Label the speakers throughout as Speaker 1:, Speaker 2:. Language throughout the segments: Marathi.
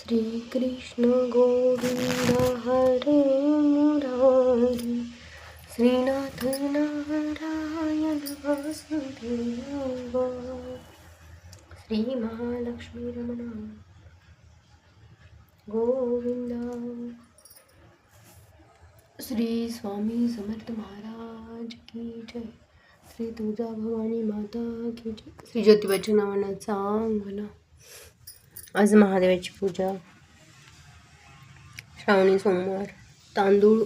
Speaker 1: श्रीकृष्ण गोविंद हरे मुरारी। श्रीनाथ नारायण वासुदेव। श्री महालक्ष्मी गोविंद। श्री स्वामी समर्थ महाराज की जय। श्री तुळजा भवानी माता की जय। श्री ज्योतिबाच्या नावानं चांगलं। आज महादेवाची पूजा. श्रावणी सोमवार. तांदूळ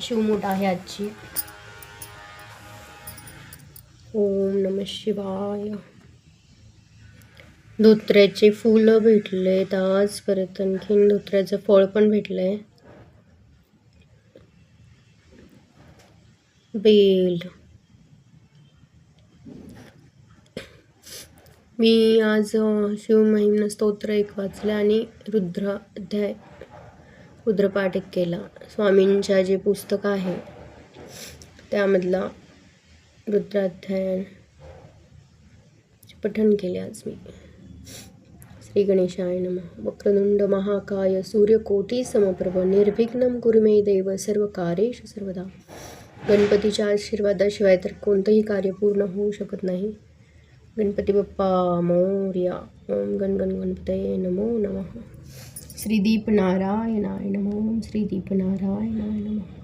Speaker 1: शिवमूठ आहे आजची. ओम नम शिवाय. धोत्र्याचे फुलं भेटले आज परत आणखीन धोत्र्याचं फळ पण भेटलं आहे बेल. मी आज अ, शिवमहिम्न स्तोत्र एक वाचलं आणि रुद्र अध्याय रुद्रपाठ एक केला. स्वामींच्या जे पुस्तक आहे त्यामधला रुद्राध्याय पठण केले आज मी. श्री गणेशाय नम. वक्रदुंड महाकाय सूर्यकोटी समप्रभ निर्विघ्न कुर्मे देव सर्व कार्येश सर्वदा. गणपतीच्या आशीर्वादाशिवाय तर कोणतंही कार्य पूर्ण होऊ शकत नाही. గణపతి బప్ప మౌర్య ఓం గణ్ గణ్ గణపతయ నమో నమ శ్రీ దీపనారాయణాయ నమో శ్రీ దీపనారాయణాయ నమో